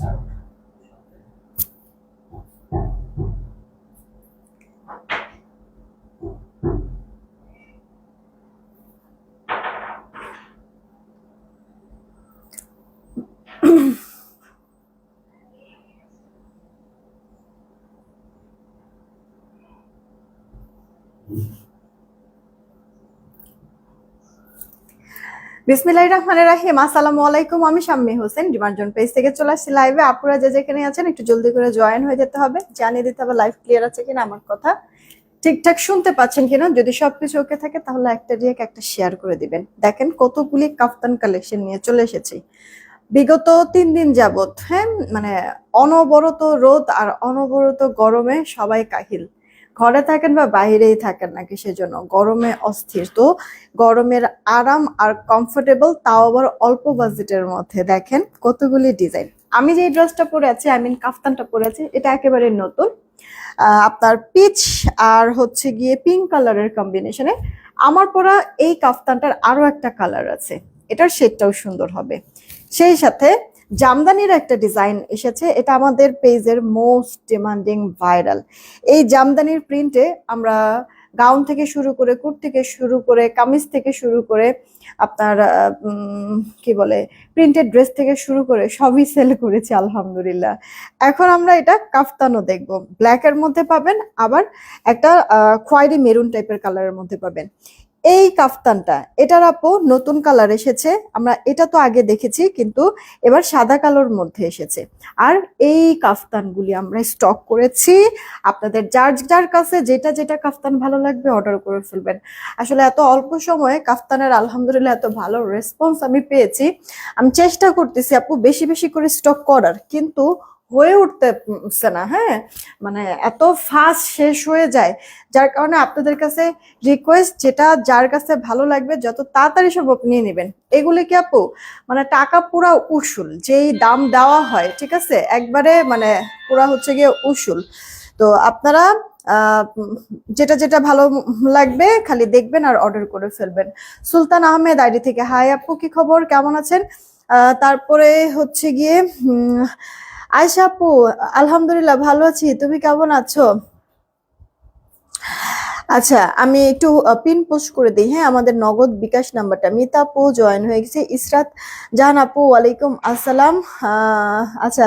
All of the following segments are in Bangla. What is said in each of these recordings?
sorrow. বিসমিল্লাহ রহমানের রাহিম, আসসালামু আলাইকুম। আমি শাম্মী হোসেন, ডিমান্ডজন পেজ থেকে চলে আসছি লাইভে। আপুরা যে যেখানে আছেন, একটু জলদি করে জয়েন হয়ে যেতে হবে। জানিয়ে দিতে হবে, লাইভ ক্লিয়ার আছে কিনা আমার কথা। ঠিকঠাক শুনতে পাচ্ছেন কিনা? যদি সবকিছু ওকে থাকে, তাহলে একটা রিয়েক একটা শেয়ার করে দিবেন। দেখেন কতগুলি কাফতান কালেকশন নিয়ে চলে এসেছি। বিগত তিন দিন যাবত হ্যাঁ মানে অনবরত রোদ আর অনবরত গরমে সবাই কাহিল। ঘরে থাকেন বা বাইরেই থাকেন নাকি সেজন্য? গরমে অস্থির। তো গরমের আরাম আর কমফোর্টেবল তাও আবার অল্প বাজেটের মধ্যে। দেখেন কতগুলি ডিজাইন আমি যে ড্রেসটা পরে আছি আই মিন কাফতানটা পরে আছি, এটা একেবারে নতুন। আপনার পিচ আর হচ্ছে গিয়ে পিঙ্ক কালারের কম্বিনেশনে আমার পরা এই কাফতানটার আরও একটা কালার আছে। এটার শেডটাও সুন্দর হবে। সেই সাথে জামদানির একটা ডিজাইন এসেছে। এটা আমাদের পেজের মোস্ট ডিমান্ডিং ভাইরাল এই জামদানির প্রিন্টে আমরা গাউন থেকে শুরু করে কুর্তি থেকে শুরু করে কামিজ থেকে শুরু করে আপনার কি বলে প্রিন্টেড ড্রেস থেকে শুরু করে সবই সেল করেছি, আলহামদুলিল্লাহ। এখন আমরা এটা কাফতানও দেখব। ব্ল্যাকের মধ্যে পাবেন, আবার একটা খয়েরি মেরুন টাইপের কালারের মধ্যে পাবেন। এই কাফতানটা, এটার আপু নতুন কালার এসেছে। আমরা এটা তো আগে দেখেছি, কিন্তু এবার সাদা কালোর মধ্যে এসেছে। আর এই কাফতানগুলি আমরা স্টক করেছি। আপনাদের যার যার কাছে যেটা যেটা কাফতান ভালো লাগবে অর্ডার করে ফেলবেন। আসলে এত অল্প সময়ে কাফতানের আলহামদুলিল্লাহ এত ভালো রেসপন্স আমি পেয়েছি। আমি চেষ্টা করতেছি আপু বেশি বেশি করে স্টক করার, কিন্তু হয়ে উঠতেছে না হ্যাঁ? মানে এত ফাস্ট শেষ হয়ে যায়, যার কারণে আপনাদের কাছে রিকোয়েস্ট যেটা যার কাছে ভালো লাগবে, যত তাড়াতাড়ি সম্ভব নিয়ে নেবেন। এগুলি কি আপু? মানে টাকা পুরা উসুল, যেই দাম দেওয়া হয়, ঠিক আছে? একবারে মানে পুরা হচ্ছে গিয়ে উসুল। তো আপনারা যেটা যেটা ভালো লাগবে খালি দেখবেন আর অর্ডার করে ফেলবেন। সুলতান আহমেদ আইডি থেকে, হাই আপু, কি খবর? কেমন আছেন? তারপরে হচ্ছে গিয়ে আয়শা আপু, আলহামদুলিল্লাহ ভালো আছি। তুমি কেমন আছো? আচ্ছা আমি একটু পিন পোস্ট করে দিই। হ্যাঁ আমাদের নগদ বিকাশ নাম্বারটা। মিতা আপু জয়েন হয়ে গেছে। ইসরাত জাহান আপু, ওয়ালাইকুম আসসালাম। আচ্ছা আচ্ছা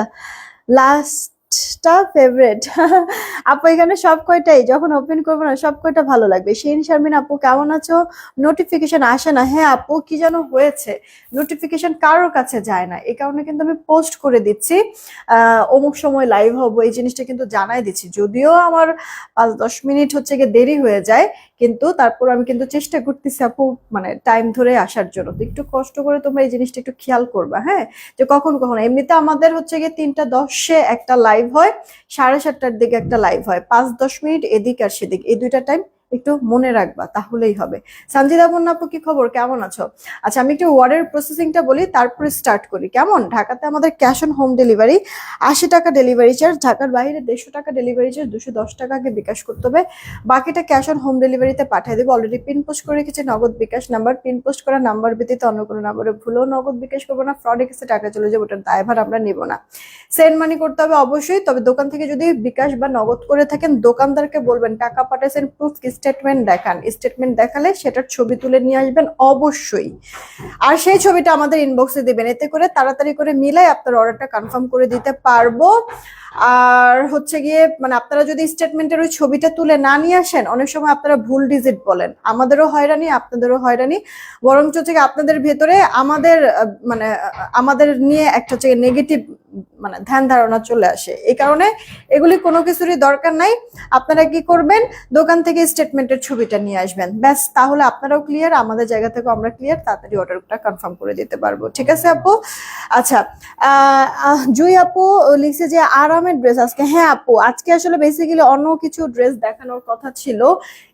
লাস্টটা ফেভারেট আপু, এখানে সব কয়টাই? যখন ওপেন করব না, সব কয়টা ভালো লাগবে? শিন শারমিন আপু, কেমন আছো? নোটিফিকেশন আসে না। হ্যাঁ আপু, কি যেন হয়েছে? নোটিফিকেশন কারোর কাছে যায় না। এই কারণে কিন্তু আমি পোস্ট করে দিচ্ছি। অমুক সময় লাইভ হব, এই জিনিসটা কিন্তু জানাই দিচ্ছি। যদিও আমার পাঁচ দশ মিনিট হচ্ছে গিয়ে দেরি হয়ে যায় কিন্তু তারপর আমি কিন্তু চেষ্টা করতেছি, আপু মানে টাইম ধরে আসার জন্য। তো একটু কষ্ট করে তোমরা এই জিনিসটা একটু খেয়াল করবা হ্যাঁ? যে কখন কখন, এমনিতে আমাদের হচ্ছে গিয়ে তিনটা দশে একটা লাইভ হয়, সাড়ে সাতটার দিকে একটা লাইভ হয়, পাঁচ দশ মিনিট এদিক আর সেদিক। এই দুইটা টাইম একটু মনে রাখবা, তাহলেই হবে। সঞ্জিদা বন্যা আপু কি খবর? কেমন আছো? আচ্ছা আমি একটু ওয়ার্ডের প্রসেসিংটা বলি, তারপরে স্টার্ট করি। কেমন? ঢাকাতে আমাদের ক্যাশ অন হোম ডেলিভারি আশি টাকা ডেলিভারি চার্জ ঢাকার বাইরে দেড়শো টাকা ডেলিভারি চার্জ দুশো দশ টাকা আগে বিকাশ করতে হবে। বাকিটা ক্যাশ অন হোম ডেলিভারিতে পাঠিয়ে দেবো। অলরেডি পিন পোস্ট করে রেখেছি, Nagad bKash number pin post করা নাম্বার ব্যতীত অন্য কোনো নাম্বারে ভুলেও নগদ বিকাশ করব না ফ্রডে কাছে টাকা চলে যাবে, ওটার দায়ভার আমরা নেব না। সেন্ড মানি করতে হবে অবশ্যই, তবে দোকান থেকে যদি বিকাশ বা নগদ করে থাকেন, দোকানদারকে বলবেন, টাকা পাঠাইছেন প্রুফ স্টেটমেন্ট দেখান। স্টেটমেন্ট দেখালে সেটার ছবি তুলে নিয়ে আসবেন অবশ্যই। আর সেই ছবিটা আমাদের ইনবক্সে দিবেন। এতে করে তাড়াতাড়ি করে মিলাই আপনার অর্ডারটা কনফার্ম করে দিতে পারব। আর হচ্ছে গিয়ে মানে আপনারা যদি স্টেটমেন্টের ওই ছবিটা তুলে না নিয়ে আসেন, অনেক সময় আপনারা ভুল ডিজিট বলেন। আমাদেরও হয়রানি, আপনাদেরও হয়রানি। বরঞ্চ গিয়ে আপনাদের ভেতরে আমাদের মানে আমাদের নিয়ে একটা হচ্ছে নেগেটিভ মানে ধ্যান ধারণা চলে আসে। এই কারণে এগুলি কোনো কিছুরই দরকার নাই। আপনারা কি করবেন? দোকান থেকে স্টেটমেন্টের ছবিটা নিয়ে আসবেন। ব্যাস, তাহলে আপনারাও ক্লিয়ার আমাদের জায়গা থেকে আমরা ক্লিয়ার তাড়াতাড়ি অর্ডারটা কনফার্ম করে দিতে পারব। ঠিক আছে আপু? আচ্ছা জুই আপু লিখছে যে, আরামের ড্রেস আজকে। হ্যাঁ আপু, আজকে আসলে বেসিক্যালি অন্য কিছু ড্রেস দেখানোর কথা ছিল।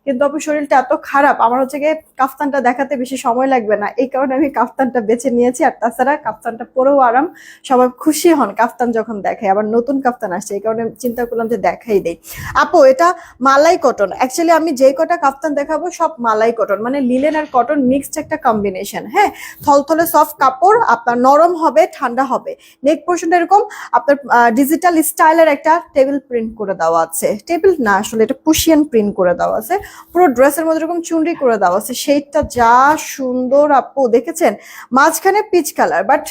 কিন্তু আপু শরীরটা এত খারাপ, আমার হচ্ছে গিয়ে কাফতানটা দেখাতে বেশি সময় লাগবে না। এই কারণে আমি কাফতানটা বেছে নিয়েছি আর তাছাড়া কাফতানটা পরেও আরাম, সবাই খুশি হন কাফতান যখন দেখাই আবার নতুন কাফতান আসছে, এই কারণে চিন্তা করলাম যে দেখাই দেই। আপু, এটা মালাই কটন অ্যাকচুয়ালি আমি যে কটা কাফতান দেখাবো সব মালাই কটন মানে লিলেন আর কটন মিক্সড একটা কম্বিনেশন হ্যাঁ? থলথলে সফট কাপড়, আপনার নরম হবে, ঠান্ডা হবে। নেক পোর্শনটা এরকম, আপনার ডিজিটাল স্টাইলের একটা টেবিল প্রিন্ট করে দেওয়া আছে। টেবিল না, আসলে এটা পুশিয়ান প্রিন্ট করে দেওয়া আছে। পুরো ড্রেসের মধ্যে এরকম চুনরি করে দেওয়া আছে। সেইটা যা সুন্দর আপু, দেখেছেন? মাঝখানে পিচ কালার বাট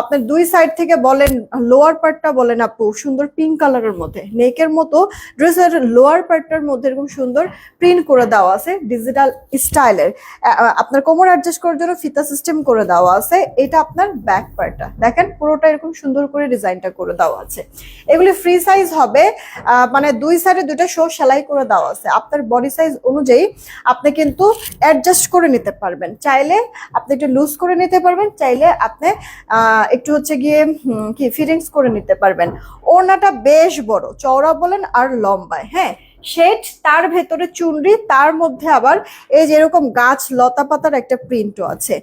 আপনার দুই সাইড থেকে বলেন লোয়ার পার্টটা বলেন আপু, সুন্দর পিঙ্ক কালারের মধ্যে। নেকের মতো ড্রেসের লোয়ার পার্টটার মধ্যে এরকম সুন্দর প্রিন্ট করে দেওয়া আছে ডিজিটাল স্টাইলের আপনার কোমর অ্যাডজাস্ট করার জন্য ফিতা সিস্টেম করে দেওয়া আছে, এটা আপনার ব্যাক পার্টটা দেখেন, পুরোটা এরকম সুন্দর করে ডিজাইনটা করে দেওয়া আছে। এগুলি ফ্রি সাইজ হবে মানে দুই সাইডে দুইটা শো সেলাই করে দেওয়া আছে। আপনার বডি সাইজ অনুযায়ী আপনি কিন্তু অ্যাডজাস্ট করে নিতে পারবেন। চাইলে আপনি একটু লুজ করে নিতে পারবেন, চাইলে আপনি একটু হচ্ছে গিয়ে কি ফিটিংস করে নিতে পারবেন। ওড়নাটা বেশ বড়, চওড়া বলেন আর লম্বায় হ্যাঁ? শেড, তার ভেতরে চুনরি, তার মধ্যে আবার এই যেরকম গাছ লতা পাতার একটা প্রিন্টও আছে।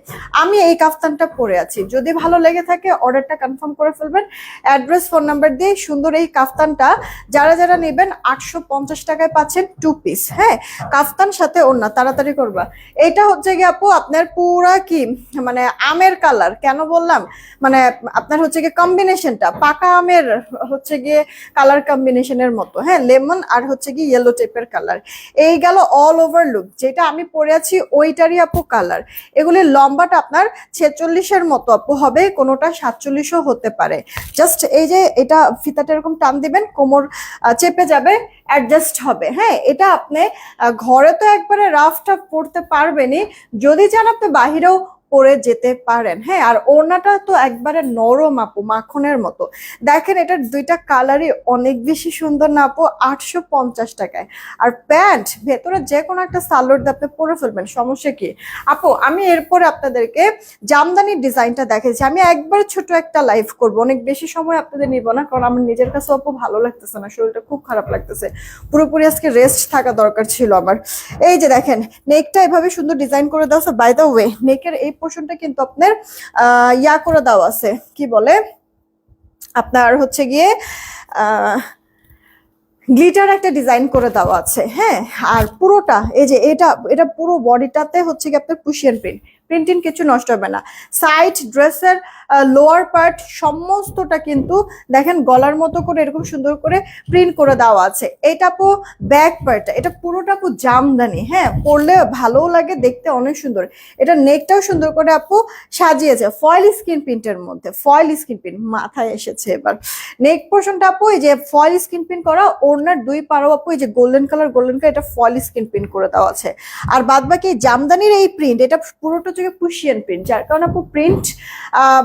আমি এই কাফতানটা পরে আছি। যদি ভালো লেগে থাকে অর্ডারটা কনফার্ম করে ফেলবেন। অ্যাড্রেস ফোন নাম্বার দিয়ে সুন্দর এই কাফতানটা যারা যারা নেবেন, আটশো পঞ্চাশ টাকায় পাচ্ছেন টু পিস হ্যাঁ? কাফতান সাথে ওড়না, তাড়াতাড়ি করবা। এটা হচ্ছে গিয়ে আপু আপনার পুরা কি মানে আমের কালার কেন বললাম? মানে আপনার হচ্ছে গিয়ে কম্বিনেশনটা পাকা আমের হচ্ছে গিয়ে কালার কম্বিনেশনের মতো হ্যাঁ? লেমন আর হচ্ছে গিয়ে ইয়েলো টাইপের কালার এই গেল অল ওভার লুক যেটা আমি পরে আছি, ওইটারই আপু কালার এগুলি লম্বাটা আপনার ছেচল্লিশের মতো আপু হবে, কোনোটা সাতচল্লিশও হতে পারে। জাস্ট এই যে এটা ফিতাটা এরকম টান দিবেন, কোমর চেপে যাবে অ্যাডজাস্ট হবে। হ্যাঁ এটা আপনি ঘরে তো একবারে রাফ টাফ পড়তে পারবেনই। যদি চান আপনি বাহিরেও পরে যেতে পারেন। হ্যাঁ আর ওড়নাটা তো একবারে নরম আপু, মাখনের মতো। দেখেন এটার দুইটা কালারই অনেক বেশি সুন্দর না আপু, আটশো পঞ্চাশ টাকায়। আর প্যান্ট, ভেতরে যে কোনো একটা সালোয়ার দিয়ে আপনি পরে ফেলবেন, সমস্যা কি? আপু, আমি এরপরে আপনাদেরকে জামদানির ডিজাইনটা দেখেছি আমি একবার ছোট একটা লাইভ করব, অনেক বেশি সময় আপনাদের নিব না, কারণ আমার নিজের কাছে আপু ভালো লাগতেছে না, শরীরটা খুব খারাপ লাগতেছে। পুরোপুরি আজকে রেস্ট থাকা দরকার ছিল আমার। এই যে দেখেন নেকটা এভাবে সুন্দর ডিজাইন করে দেওয়া বাই দ্য ওয়ে নেকের এই পোর্শনটা কিন্তু আপনার ইয়া করে দেওয়া আছে। কি বলে? আপনার হচ্ছে গিয়ে গ্লিটার একটা ডিজাইন করে দেওয়া আছে। হ্যাঁ? আর পুরোটা, এই যে এটা এটা পুরো বডিটাতে হচ্ছে কি আপনার পুশিয়ান প্রিন্ট প্রিন্টিং কিছু নষ্ট হবে না। সাইড ড্রেসের লোয়ার পার্ট সমস্তটা কিন্তু দেখেন গলার মতো করে এরকম সুন্দর করে প্রিন্ট করে দেওয়া আছে। এটা পো ব্যাক পার্টটা এটা পুরোটা আপু জামদানি হ্যাঁ? পরলে ভালোও লাগে, দেখতে অনেক সুন্দর। এটা নেকটাও সুন্দর করে আপু সাজিয়েছে ফয়েল স্ক্রিন প্রিন্টের মধ্যে ফয়েল স্ক্রিন প্রিন্ট মাথায় এসেছে এবার। নেক পোর্শনটা আপু এই যে ফয়েল স্কিন প্রিন্ট করা, ওড়নার দুই পারো আপু এই যে গোল্ডেন কালার গোল্ডেন কালার এটা ফয়েল স্কিন প্রিন্ট করে দেওয়া আছে। আর বাদ বাকি জামদানির এই প্রিন্ট এটা পুরোটা হচ্ছে পুশিয়ান প্রিন্ট যার কারণে আপু প্রিন্ট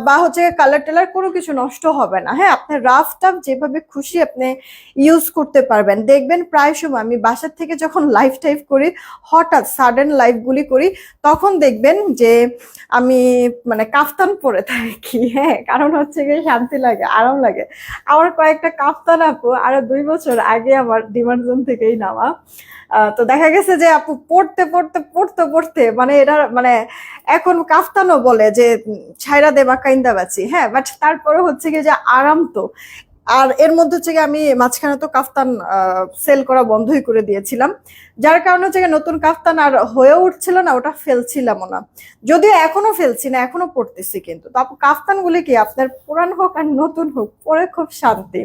বা হচ্ছে কালার টালার কোনো কিছু নষ্ট হবে না। হ্যাঁ আপনার রাফ টাফ যেভাবে খুশি আপনি ইউজ করতে পারবেন। দেখবেন প্রায় সময় আমি বাসার থেকে যখন লাইভ টাইপ করি হঠাৎ সাডেন লাইভগুলি করি তখন দেখবেন যে আমি মানে কাফতান পরে থাকি। হ্যাঁ কারণ হচ্ছে গিয়ে শান্তি লাগে আরাম লাগে। আমার কয়েকটা কাফতান আপু আরও দুই বছর আগে আমার ডিমার্জন থেকেই আহ, তো দেখা গেছে যে আপু পড়তে পড়তে পড়তে পড়তে মানে এরা মানে এখন কাফতানো বলে যে ছাইরা দেবা কাইন্দা বাঁচি হ্যাঁ বাট তারপরে হচ্ছে কি যে আরাম তো আর এর মধ্যে হচ্ছে আমি মাঝখানে তো কাফতান সেল করা বন্ধই করে দিয়েছিলাম। যার কারণে হচ্ছে নতুন কাফতান আর হয়ে উঠছিল না, ওটা ফেলছিলামও না। যদিও এখনও ফেলছি না, এখনও পড়তেছি কিন্তু। তো আপু, কাফতানগুলি কি আপনার পুরান হোক আর নতুন হোক, পরে খুব শান্তি।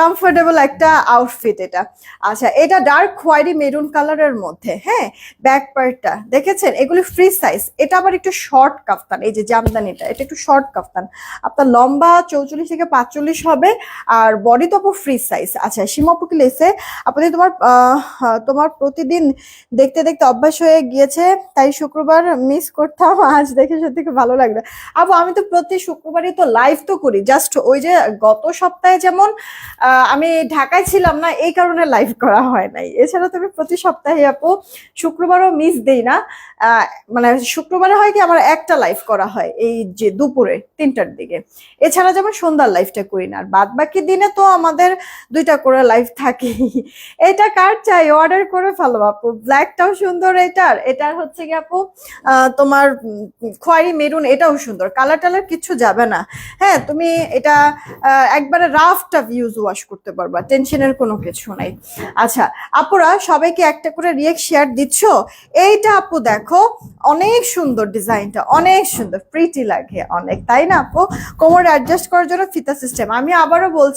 কমফোর্টেবল একটা আউটফিট এটা। আচ্ছা এটা ডার্ক খয়েরি মেরুন কালারের মধ্যে হ্যাঁ? ব্যাক পার্টটা দেখেছেন? এগুলি ফ্রি সাইজ এটা আবার একটু শর্ট কাফতান, এই যে জামদানিটা, এটা একটু শর্ট কাফতান। আপনার লম্বা চৌচল্লিশ থেকে পাঁচচল্লিশ হবে আর বডি তো ফ্রি সাইজ আচ্ছা সীমাপুকি লেসে আপনি তোমার তোমার প্রতিদিন দেখতে দেখতে অভ্যাস হয়ে গিয়েছে, তাই শুক্রবার মিস করতাম, আজ দেখে সত্যি খুব ভালো লাগল। আবু, আমি তো প্রতি শুক্রবারই তো লাইভ তো করি জাস্ট ওই যে গত সপ্তাহে যেমন আমি ঢাকায় ছিলাম না, এই কারণে লাইভ করা হয় নাই। এছাড়া তুমি প্রতি সপ্তাহে আপু শুক্রবারও মিস দেই না মানে শুক্রবারে হয় কি আমার একটা লাইভ করা হয়, এই যে দুপুরে, তিনটার দিকে। এছাড়া যেমন সন্ধ্যার লাইভটা করি না, আর বাদ বাকি প্রতিদিনে তো আমাদের দুইটা করে লাইভ থাকে এটা কার চাই? অর্ডার করে ফেলো আপু। ব্ল্যাকটাও সুন্দর এটার। এটার হচ্ছে কি আপু তোমার খয়েরি মেরুন এটাও সুন্দর। কালার টালার কিছু যাবে না। হ্যাঁ তুমি এটা একবারে রাফ টাফ ইউজ ওয়াশ করতে পারবা। টেনশনের কোনো কিছু নাই। আচ্ছা আপুরা, সবাইকে একটা করে রিয়েক্ট শেয়ার দিচ্ছ? এইটা আপু দেখো, অনেক সুন্দর ডিজাইনটা, অনেক সুন্দর। প্রিটি লাগে অনেক, তাই না আপু? কোমর অ্যাডজাস্ট করার জন্য ফিতা সিস্টেম আমি আবারও বলছি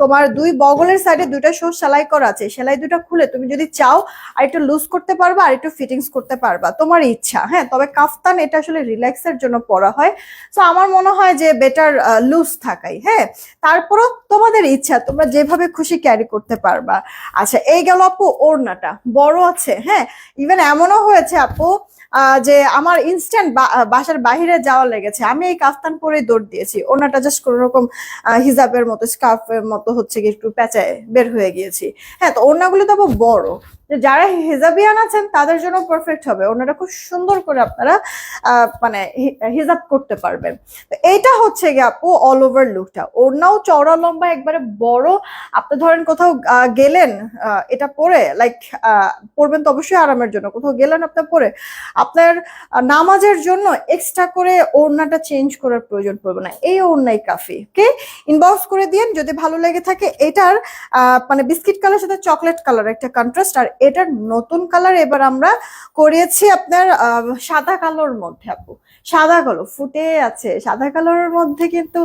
তোমার দুই বগলের সাইডে দুইটা শো সেলাই করা আছে। সেলাই দুটো খুলে তুমি যদি চাও, আর একটু লুজ করতে পারবা, আর একটু ফিটিংস করতে পারবা। তোমার ইচ্ছা হ্যাঁ? তবে কাফতান এটা আসলে রিল্যাক্সের জন্য পরা হয়। তো আমার মনে হয় যে বেটার লুজ থাকাই হ্যাঁ? তারপরও তোমাদের ইচ্ছা, তোমরা যেভাবে খুশি ক্যারি করতে পারবা। আচ্ছা এই গেল আপু, ওড়নাটা। বড় আছে হ্যাঁ? ইভেন এমনও হয়েছে আপু যে আমার ইনস্ট্যান্ট বাসার বাহিরে যাওয়া লেগেছে, আমি এই কাফতান পরে দৌড় দিয়েছি। ওনাটা জাস্ট কোনো রকম হিজাবের মতো স্কার্ফের মতো হচ্ছে কি একটু প্যাঁচায় বের হয়ে গিয়েছি। হ্যাঁ তো ওনাগুলো তো আবার বড়। যারা হিজাবিয়ান আছেন, তাদের জন্য পারফেক্ট হবে। ওনারা খুব সুন্দর করে আপনারা মানে হিজাব করতে পারবেন। তো এইটা হচ্ছে গিয়ে আপু অল ওভার লুকটা ওড়নাও চওড়া, লম্বা, একবারে বড়। আপনি ধরেন কোথাও গেলেন এটা পরে লাইক পরবেন তো অবশ্যই আরামের জন্য। কোথাও গেলেন আপনার পরে, আপনার নামাজের জন্য এক্সট্রা করে ওড়নাটা চেঞ্জ করার প্রয়োজন পড়বে না। এই ওড়নাই কাফি। ওকে? ইনবক্স করে দিন যদি ভালো লেগে থাকে। এটার মানে বিস্কিট কালার সাথে চকলেট কালার একটা কন্ট্রাস্ট আর এটার নতুন কালার এবার আমরা করিয়েছি আপনার সাদা কালোর মধ্যে আপু। সাদা কালো, ফুটে আছে। সাদা কালোর মধ্যে কিন্তু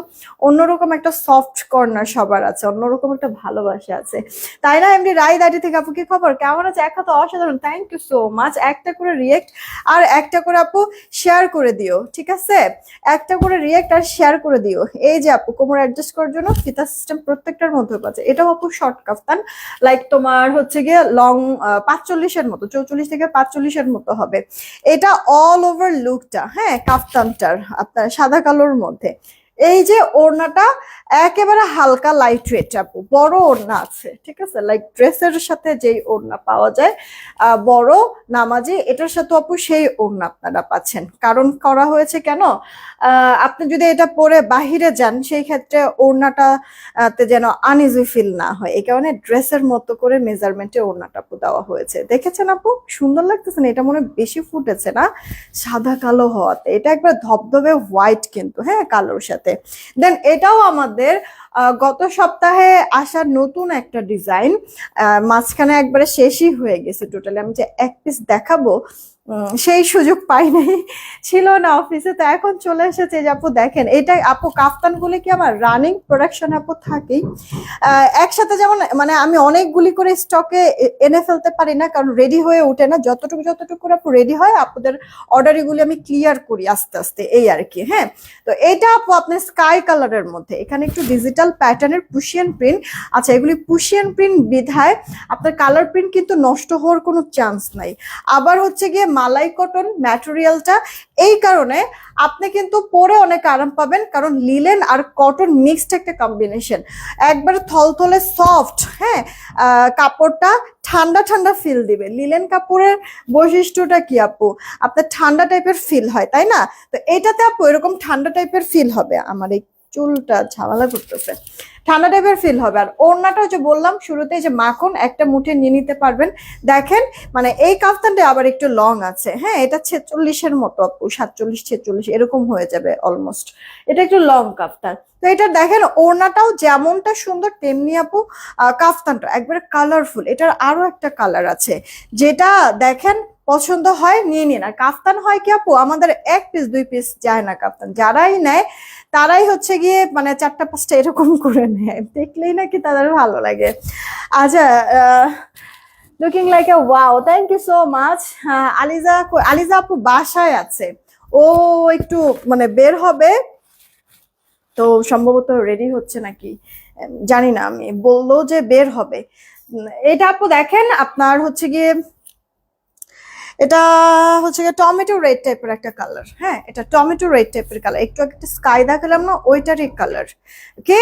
অন্যরকম একটা সফট কর্নার সবার আছে, অন্যরকম একটা ভালোবাসা আছে। তাই না এমনি রায় দাঁড়ি থেকে আপু, কি খবর? কেমন আছে? এক তো অসাধারণ থ্যাংক ইউ সো মাচ একটা করে রিয়েক্ট আর একটা করে আপু শেয়ার করে দিও, ঠিক আছে? একটা করে রিয়েক্ট আর শেয়ার করে দিও। এই যে আপু, কোমর অ্যাডজাস্ট করার জন্য ফিতা সিস্টেম প্রত্যেকটার মধ্যে আছে এটাও আপু শর্ট কাফতান লাইক তোমার হচ্ছে গিয়ে লং পাঁচচল্লিশের মতো, চৌচল্লিশ থেকে পাঁচচল্লিশের মতো হবে। এটা অল ওভার লুকটা হ্যাঁ? কাফতানটার আপনার সাদা কালোর মধ্যে। এই যে ওড়নাটা একেবারে হালকা লাইট ওয়েট আপু বড় ওড়না আছে ঠিক আছে? লাইক ড্রেসের সাথে যেই ওড়না পাওয়া যায় বড় নামাজি এটার সাথে আপু সেই ওড়না আপনারা পাচ্ছেন। কারণ করা হয়েছে কেন? আপনি যদি এটা পরে বাহিরে যান সেই ক্ষেত্রে ওড়নাটা আহ, তে যেন আনইজি ফিল না হয়। এই কারণে ড্রেসের মতো করে মেজারমেন্টে ওড়নাটা আপু দেওয়া হয়েছে। দেখেছেন আপু? সুন্দর লাগতেছে না? এটা মনে বেশি ফুটেছে না? সাদা কালো হওয়াতে। এটা একবার ধবধবে হোয়াইট কিন্তু হ্যাঁ? কালোর সাথে। দেন এটাও আমাদের গত সপ্তাহে আসা নতুন একটা ডিজাইন মাঝখানে একবারে শেষই হয়ে গেছে টোটালি আমি যে এক পিস দেখাবো সেই সুযোগ পাই নাই, ছিল না অফিসে তো এখন চলে এসেছে যে আপু দেখেন এটা আপু কাফতানগুলি কি আমার রানিং প্রোডাকশন আপু থাকেই। একসাথে যেমন মানে আমি অনেকগুলি করে স্টকে এনে ফেলতে পারি না, কারণ রেডি হয়ে ওঠে না। যতটুকু যতটুকু করে আপু রেডি হয়, আপুদের অর্ডারগুলি আমি ক্লিয়ার করি আস্তে আস্তে, এই আর কি হ্যাঁ। তো এটা আপু আপনার স্কাই কালারের মধ্যে। এখানে একটু ডিজিটাল প্যাটার্নের পুশিয়ান প্রিন্ট আচ্ছা এগুলি পুশিয়ান প্রিন্ট বিধায় আপনার কালার প্রিন্ট কিন্তু নষ্ট হওয়ার কোনো চান্স নাই। আবার হচ্ছে গিয়ে মালাই কটন ম্যাটেরিয়ালটা এই কারণে আপনি কিন্তু পরে অনেক আরাম পাবেন, কারণ লিলেন আর কটন মিক্সড একটা কম্বিনেশন একবারে থলথলে সফট হ্যাঁ কাপড়টা ঠান্ডা ঠান্ডা ফিল দিবে। লিলেন কাপড়ের বৈশিষ্ট্যটা কি আপু? আপনার ঠান্ডা টাইপের ফিল হয়, তাই না? তো এটাতে আপু এরকম ঠান্ডা টাইপের ফিল হবে আমার এই চুলটা ঝামেলা করতেছে। ঠান্ডা টাইপের ফিল হবে। আর ওড়নাটা যে বললাম শুরুতে যে মাখন একটা মুঠে নিয়ে নিতে পারবেন। দেখেন মানে এই কাফতানটা আবার একটু লং আছে। হ্যাঁ এটা ছেচল্লিশের মতো আপু, সাতচল্লিশ, ছেচল্লিশ, এরকম হয়ে যাবে অলমোস্ট এটা একটু লং কাফতান। তো এটা দেখেন, ওড়নাটাও যেমনটা সুন্দর, তেমনি আপু কাফতানটা। একবারে কালারফুল এটার আরও একটা কালার আছে। যেটা দেখেন পছন্দ হয়, নিয়ে নিন। আর কাফতান হয় কি আপু? আমাদের এক পিস দুই পিস যায় না কাফতান। যারাই নেয়, তারাই হচ্ছে গিয়ে মানে চারটা, পাঁচটা এরকম করে নেয়। দেখলেই নাকি তাদের ভালো লাগে। আচ্ছা looking like a wow thank you so much Aliza Aliza আপু বাসায় আছে। ও একটু মানে বের হবে। তো সম্ভবত রেডি হচ্ছে নাকি? জানি না আমি। বলল যে বের হবে। এটা আপু দেখেন, আপনার হচ্ছে গিয়ে এটা হচ্ছে গিয়ে টমেটো রেড টাইপের একটা কালার হ্যাঁ? এটা টমেটো রেড টাইপের কালার একটু একটা স্কাই দেখালাম না, ওইটারই কালার ওকে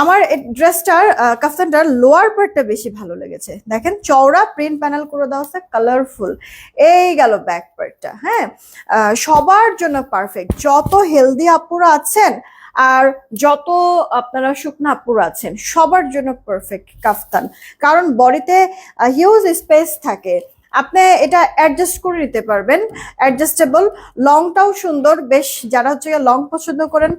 আমার ড্রেসটার কাফতানটার লোয়ার পার্টটা বেশি ভালো লেগেছে। দেখেন, চওড়া প্রিন্ট প্যানেল করে দেওয়া আছে কালারফুল এই গেল ব্যাক পার্টটা হ্যাঁ? সবার জন্য পারফেক্ট যত হেলদি আপুরা আছেন আর যত আপনারা শুকনা আপুর আছেন, সবার জন্য পারফেক্ট কাফতান। কারণ বডিতে হিউজ স্পেস থাকে। আপনি এটা অ্যাডজাস্ট করে নিতে পারবেন অ্যাডজাস্টেবল লংটাও সুন্দর, বেশ যারা হচ্ছে লং পছন্দ করেন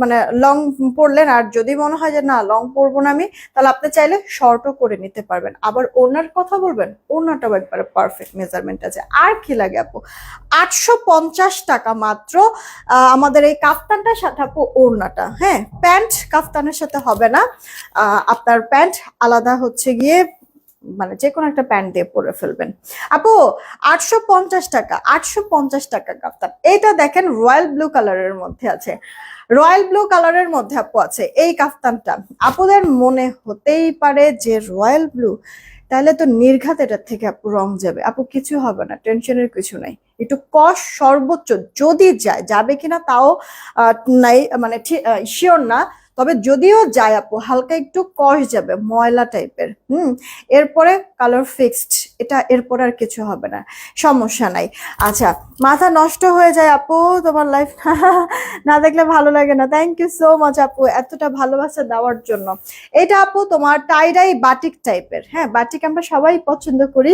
মানে লং পরলেন, আর যদি মনে হয় যে না লং পরবো না আমি, তাহলে আপনি চাইলে শর্টও করে নিতে পারবেন। আবার ওনার কথা বলবেন, ওনাটাও একবারে পারফেক্ট মেজারমেন্ট আছে। আর কি লাগে আপু? আটশো পঞ্চাশ টাকা মাত্র আমাদের এই কাফতানটার সাথে আপু ওড়নাটা হ্যাঁ? প্যান্ট কাফতানের সাথে হবে না। আপনার প্যান্ট আলাদা হচ্ছে গিয়ে মানে যে কোনো একটা প্যান্ট দিয়ে পরে ফেলবেন। আপু, আটশো পঞ্চাশ টাকা, আটশো পঞ্চাশ টাকা কাফতান। এটা দেখেন রয়্যাল ব্লু কালারের মধ্যে আছে। রয়্যাল ব্লু কালারের মধ্যে আপু আছে এই কাফতানটা। আপুদের মনে হতেই পারে যে রয়্যাল ব্লু, তাহলে তো নির্ঘাত এটার থেকে আপু রং যাবে। আপু, কিছু হবে না, টেনশনের কিছু নাই। একটু কস সর্বোচ্চ যদি যায়, যাবে কিনা তাও নাই মানে শিওর না। তবে যদিও যায় আপু, হালকা একটু কষ যাবে, ময়লা টাইপের, হুম? এরপরে কালার ফিক্সড, এটা এরপর আর কিছু হবে না, সমস্যা নাই। আচ্ছা মাথা নষ্ট হয়ে যায় আপু তোমার লাইফ না দেখলে ভালো লাগে না। থ্যাংক ইউ সো মাচ আপু, এতটা ভালোবাসা দেওয়ার জন্য। এটা আপু তোমার টাইডাই বাটিক টাইপের হ্যাঁ? বাটিক আমরা সবাই পছন্দ করি।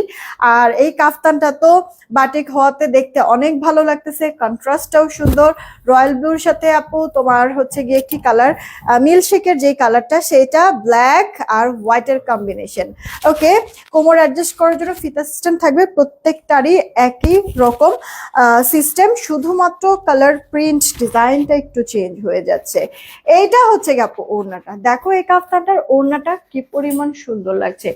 আর এই কাফতানটা তো বাটিক হওয়াতে দেখতে অনেক ভালো লাগতেছে কন্ট্রাস্টটাও সুন্দর। রয়্যাল ব্লুর সাথে আপু তোমার হচ্ছে গিয়ে কি কালার মিল্কশেকের যে কালারটা সেটা ব্ল্যাক আর হোয়াইটের কম্বিনেশন ওকে কোমর অ্যাডজাস্ট করার জন্য ফিতা সিস্টেম থাকবে প্রত্যেকটারই একই রকম সিস্টেম শুধুমাত্র কালার প্রিন্ট ডিজাইনটা একটু চেঞ্জ হয়ে যাচ্ছে। এইটা হচ্ছে আপু ওড়নাটা। দেখো এই কাফতানটার ওড়নাটা কি পরিমাণ সুন্দর লাগছে।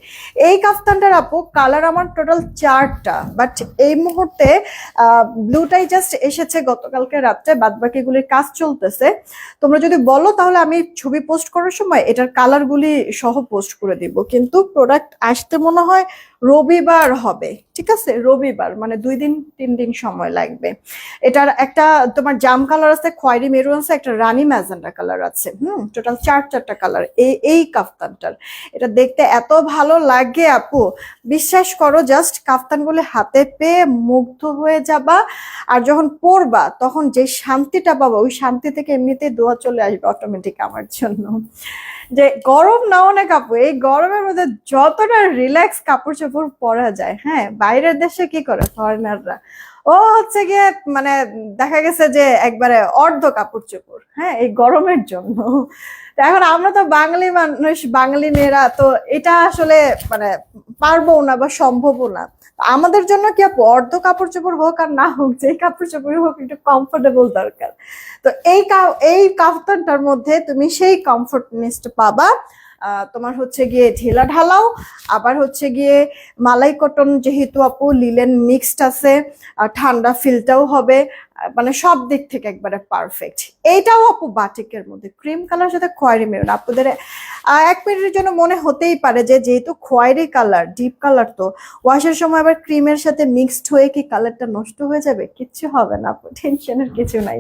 এই কাফতানটার আপু কালার আমার টোটাল চারটা বাট এই মুহূর্তে ব্লুটাই জাস্ট এসেছে গতকালকে রাত্রে বাদ বাকিগুলির কাজ চলতেছে। তোমরা যদি বলো তাহলে আমি ছবি পোস্ট করার সময় এটার কালারগুলি সহ পোস্ট করে দিব। কিন্তু প্রোডাক্ট আসতে মনে হয় রবিবার হবে, ঠিক আছে? রবিবার মানে দুই দিন, তিন দিন সময় লাগবে। এটার একটা তোমার জাম কালার আছে, খয়েরি মেরুন আছে, একটা রানী ম্যাজেন্ডা কালার আছে, হুম? টোটাল চার, চারটা কালার এই এই কাফতানটার। এটা দেখতে এত ভালো লাগে আপু। বিশ্বাস করো জাস্ট কাফতানগুলো হাতে পেয়ে মুগ্ধ হয়ে যাবা, আর যখন পরবা, তখন যে শান্তিটা পাবা, ওই শান্তি থেকে এমনিতেই দোয়া চলে আসবে অটোমেটিক আমার জন্য। যে গরম না অনেক আপু, এই গরমের মধ্যে যতটা রিল্যাক্স কাপড় চোপড় পরা যায় হ্যাঁ? বাইরের দেশে কি করে? ফরেনাররা ও হচ্ছে গিয়ে মানে দেখা গেছে যে একবারে অর্ধ কাপড় চোপড় হ্যাঁ? এই গরমের জন্য। এখন আমরা তো বাঙালি মানুষ, বাঙালি মেয়েরা, তো এটা আসলে মানে পারব না বা সম্ভবও না। আমাদের জন্য কি আপু, অর্ধ কাপড় চোপড় হোক আর না হোক যে কাপড় চোপড় হোক, একটু কমফোর্টেবল দরকার। তো এই এই কাফতানটার মধ্যে তুমি সেই কমফোর্টনেসটা পাবা। তোমার হচ্ছে গিয়ে ঢেলা ঢালাও, আবার হচ্ছে গিয়ে মালাই কটন যেহেতু আপু লিলেন মিক্সড আছে ঠান্ডা ফিলটাও হবে। মানে সব দিক থেকে একবারে পারফেক্ট এইটাও আপু বাটিকের মধ্যে। ক্রিম কালার সাথে খয়েরি মেরুন। আপুদের আহ, এক মিনিটের জন্য মনে হতেই পারে যে যেহেতু খয়েরি কালার ডিপ কালার তো ওয়াশের সময় আবার ক্রিমের সাথে মিক্সড হয়ে কি কালারটা নষ্ট হয়ে যাবে? কিচ্ছু হবে না আপু টেনশনের কিছু নাই।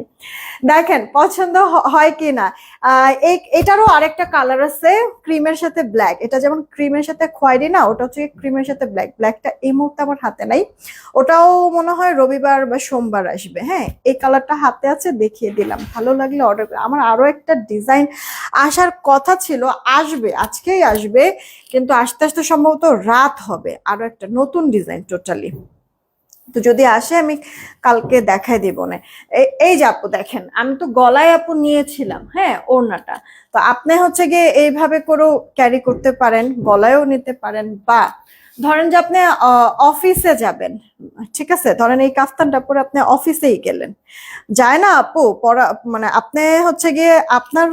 দেখেন পছন্দ হয় কি না? এটারও আরেকটা কালার আছে ক্রিমের সাথে ব্ল্যাক এটা যেমন ক্রিমের সাথে খয়েরি না ওটা হচ্ছে ক্রিমের সাথে ব্ল্যাক ব্ল্যাকটা এই মুহূর্তে আমার হাতে নাই। ওটাও মনে হয় রবিবার বা সোমবার আসবে হ্যাঁ? এই কালারটা হাতে আছে, দেখিয়ে দিলাম। ভালো লাগলে অর্ডার করে। আমার আরও একটা ডিজাইন আসার কথা ছিল, আসবে, আজকেই আসবে, কিন্তু আস্তে আস্তে সম্ভবত রাত হবে। আরও একটা নতুন ডিজাইন টোটালি তো যদি আসে, আমি কালকে দেখাই দিব না এই- এই যে আপু দেখেন, আমি তো গলায় আপু নিয়েছিলাম হ্যাঁ ওড়নাটা। তো আপনি হচ্ছে গিয়ে এইভাবে করেও ক্যারি করতে পারেন, গলায়ও নিতে পারেন, বা ধরেন যে আপনি অফিসে যাবেন, ঠিক আছে? ধরেন এই কাফতানটা পরে আপনি অফিসেই গেলেন। যায় না আপু, পড়া মানে আপনি হচ্ছে গিয়ে আপনার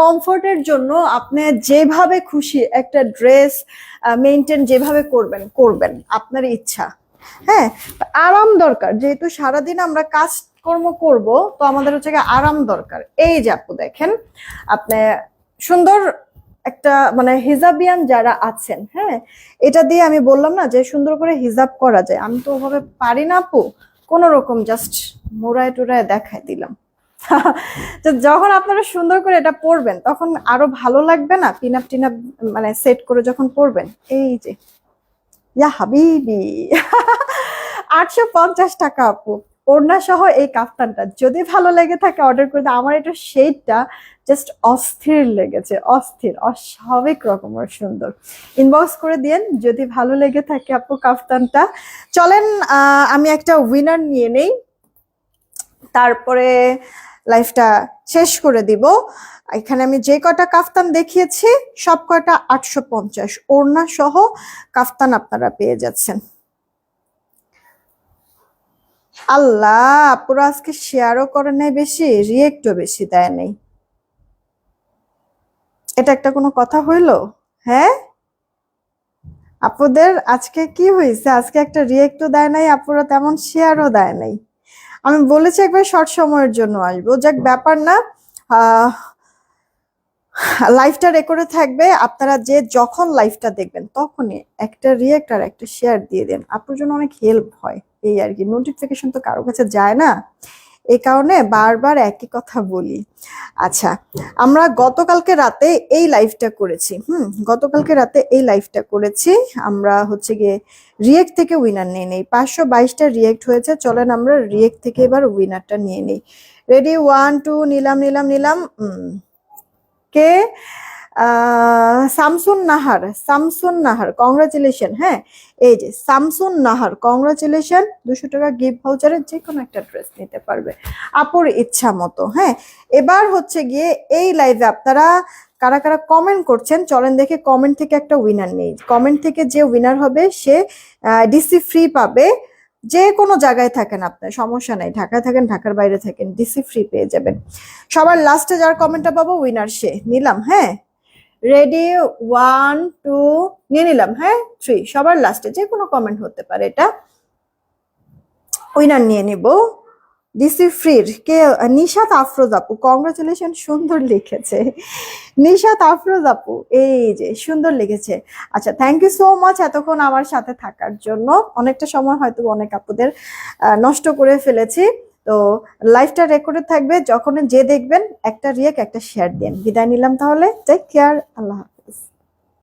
কমফোর্টের জন্য আপনি যেভাবে খুশি একটা ড্রেস মেনটেন যেভাবে করবেন করবেন, আপনার ইচ্ছা। হ্যাঁ? আরাম দরকার, যেহেতু সারাদিন আমরা কাজকর্ম করব, তো আমাদের হচ্ছে গিয়ে আরাম দরকার। এই যে আপু দেখেন, আপনি সুন্দর একটা মানে হিজাবিয়ান যারা আছেন হ্যাঁ এটা দিয়ে আমি বললাম না যে সুন্দর করে হিজাব করা যায়। আমি তো ওভাবে পারি না আপু, কোন রকম জাস্ট মোড়ায় টোড়ায় দেখাই দিলাম। তো যখন আপনারা সুন্দর করে এটা পরবেন, তখন আরও ভালো লাগবে না পিনাপ টিনাপ মানে সেট করে যখন পরবেন? এই যে, ইয়া হাবিবি। আটশো পঞ্চাশ টাকা আপু। ওড়না সহ এই কাফতানটা। যদি ভালো লেগে থাকে অর্ডার করে। আমার এটা শেডটা জাস্ট অস্থির লেগেছে, অস্থির, অস্বাভাবিক রকমের সুন্দর। ইনবক্স করে দিন যদি ভালো লেগে থাকে আপু কাফতানটা। চলেন আমি একটা উইনার নিয়ে নেই। তারপরে লাইফটা শেষ করে দিব। এখানে আমি যে কটা কাফতান দেখিয়েছি সব কটা আটশো পঞ্চাশ। ওড়না সহ কাফতান আপনারা পেয়ে যাচ্ছেন। আল্লাহ, আপুরা আজকে শেয়ারও করে নাই বেশি রিয়েক্টও বেশি দেয় নাই। এটা একটা কোনো কথা হইল? হ্যাঁ? আপুদের আজকে কি হয়েছে আজকে একটা রিয়েক্টও দেয় নাই, আপুরা তেমন শেয়ারও দেয় নাই। আমি বলেছি একবার শর্ট সময়ের জন্য আসব। যাক, ব্যাপার না, আহ লাইভটা রেকর্ডে থাকবে। আপনারা যে যখন লাইভটা দেখবেন, তখনই একটা রিয়েক্ট আর একটা শেয়ার দিয়ে দেন। আপনার জন্য অনেক হেল্প হয়। এই আর কি। নোটিফিকেশন তো কারও কাছে যায় না। এই কারণে বারবার একই কথা বলি। আচ্ছা আমরা গতকালকে রাতে এই লাইভটা করেছি। হুম, গতকালকে রাতে এই লাইভটা করেছি। আমরা হচ্ছে গিয়ে রিয়েক্ট থেকে উইনার নিয়ে নেই। পাঁচশো বাইশটা রিয়েক্ট হয়েছে। চলেন আমরা রিয়েক্ট থেকে এবার উইনারটা নিয়ে নিই। রেডি ওয়ান টু নিলাম নিলাম নিলাম। কে? আহ, শামসুন নাহার শামসুন নাহার কংগ্রাচুলেশন হ্যাঁ? এই যে শামসুন নাহার কংগ্রাচুলেশন দুশো টাকা গিফট ভাউচারের যে কোনো একটা ড্রেস নিতে পারবে। আপুর ইচ্ছা মতো হ্যাঁ? এবার হচ্ছে গিয়ে এই লাইভে আপনারা কারা কারা কমেন্ট করছেন চলেন দেখে কমেন্ট থেকে একটা উইনার নেই। কমেন্ট থেকে যে উইনার হবে সে ডিসি ফ্রি পাবে। যে কোনো জায়গায় থাকেন আপনার সমস্যা নাই। ঢাকায় থাকেন ঢাকার বাইরে থাকেন ডিসি ফ্রি পেয়ে যাবেন। সবার লাস্টে যার কমেন্টটা পাবো উইনার সে। নিলাম হ্যাঁ? রেডি ওয়ান টু নিয়ে নিলাম হ্যাঁ? থ্রি সবার লাস্টে যে কোনো কমেন্ট হতে পারে এটা। উইনার নিয়ে নিব। ডিসি ফ্রির কে, নিশাত আফরোজ আপু কংগ্রাচুলেশন সুন্দর লিখেছে। নিশাত আফরোজ আপু, এই যে, সুন্দর লিখেছে। আচ্ছা থ্যাংক ইউ সো মাচ এতক্ষণ আমার সাথে থাকার জন্য। অনেকটা সময় হয়তো অনেক আপুদের নষ্ট করে ফেলেছি। তো লাইভটা রেকর্ডে থাকবে যখন যে দেখবেন, একটা রিয়েক একটা শেয়ার দেন বিদায় নিলাম তাহলে টেক কেয়ার আল্লাহ।